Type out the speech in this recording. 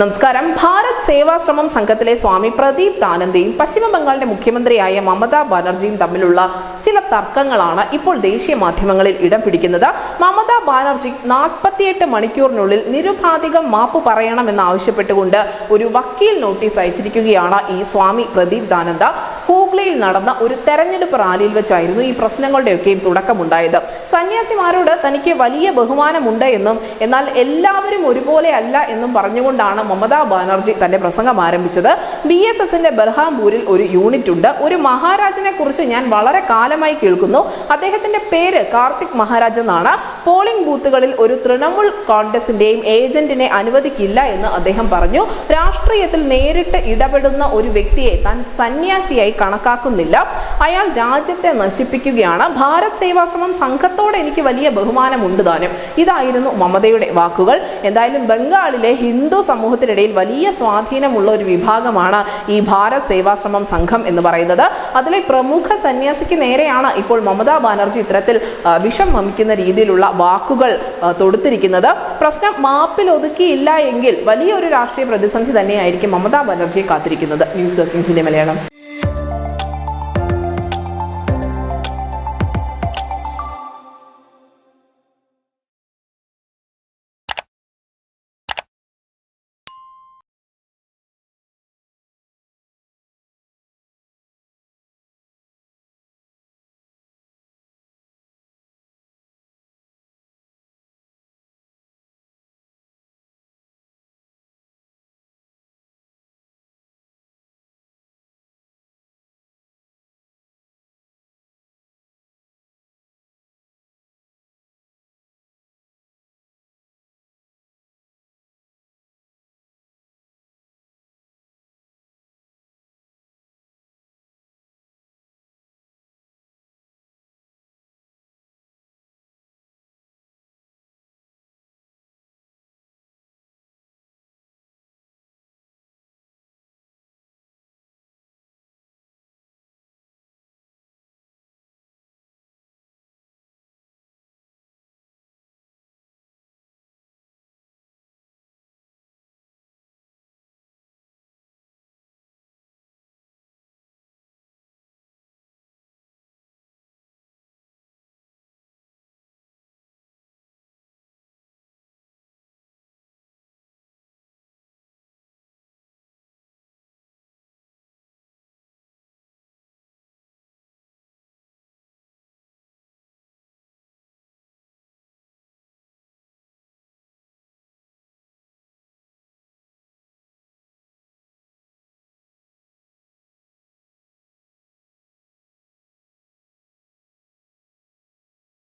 നമസ്കാരം. ഭാരത് സേവാശ്രമം സംഘത്തിലെ സ്വാമി പ്രദീപ് താനന്ദയും പശ്ചിമ ബംഗാളിന്റെ മുഖ്യമന്ത്രിയായ മമതാ ബാനർജിയും തമ്മിലുള്ള ചില തർക്കങ്ങളാണ് ഇപ്പോൾ ദേശീയ മാധ്യമങ്ങളിൽ ഇടം പിടിക്കുന്നത്. മമതാ ബാനർജി നാൽപ്പത്തിയെട്ട് മണിക്കൂറിനുള്ളിൽ നിരുപാധികം മാപ്പ് പറയണമെന്ന് ആവശ്യപ്പെട്ടുകൊണ്ട് ഒരു വക്കീൽ നോട്ടീസ് അയച്ചിരിക്കുകയാണ് ഈ സ്വാമി പ്രദീപ് ദാനന്ദ. ഹൂഗ്ലിയിൽ നടന്ന ഒരു തെരഞ്ഞെടുപ്പ് റാലിയിൽ വെച്ചായിരുന്നു ഈ പ്രശ്നങ്ങളുടെയൊക്കെയും തുടക്കമുണ്ടായത്. സന്യാസിമാരോട് തനിക്ക് വലിയ ബഹുമാനമുണ്ട് എന്നും എന്നാൽ എല്ലാവരും ഒരുപോലെ അല്ല എന്നും പറഞ്ഞുകൊണ്ടാണ് മമതാ ബാനർജി തന്റെ പ്രസംഗം ആരംഭിച്ചത്. ബി എസ് എസിന്റെ ബർഹാംപൂരിൽ ഒരു യൂണിറ്റ് ഉണ്ട് ഒരു മഹാരാജനെ കുറിച്ച് ഞാൻ വളരെ കാലമായി കേൾക്കുന്നു. അദ്ദേഹത്തിന്റെ പേര് കാർത്തിക് മഹാരാജ് എന്നാണ്. പോളിംഗ് ബൂത്തുകളിൽ ഒരു തൃണമൂൽ കോൺഗ്രസിന്റെയും ഏജന്റിനെ അനുവദിക്കില്ല എന്ന് അദ്ദേഹം പറഞ്ഞു. രാഷ്ട്രീയത്തിൽ നേരിട്ട് ഇടപെടുന്ന ഒരു വ്യക്തിയെ താൻ സന്യാസിയായി കണക്കാക്കുന്നില്ല. അയാൾ രാജ്യത്തെ നശിപ്പിക്കുകയാണ്. ഭാരത് സേവാശ്രമം സംഘത്തോടെ എനിക്ക് വലിയ ബഹുമാനമുണ്ട് താനും ഇതായിരുന്നു മമതയുടെ വാക്കുകൾ. എന്തായാലും ബംഗാളിലെ ഹിന്ദു സമൂഹത്തിനിടയിൽ വലിയ സ്വാധീനമുള്ള ഒരു വിഭാഗമാണ് ഈ ഭാരത് സേവാശ്രമം സംഘം എന്ന് പറയുന്നത്. അതിലെ പ്രമുഖ സന്യാസിക്ക് നേരെയാണ് ഇപ്പോൾ മമതാ ബാനർജി ഇത്തരത്തിൽ വിഷം വമിക്കുന്ന രീതിയിലുള്ള വാക്കുകൾ തൊടുത്തിരിക്കുന്നത്. പ്രശ്നം മാപ്പിൽ ഒതുക്കിയില്ല എങ്കിൽ വലിയൊരു രാഷ്ട്രീയ പ്രതിസന്ധി തന്നെയായിരിക്കും മമതാ ബാനർജിയെ കാത്തിരിക്കുന്നത്. News desk Malayalam.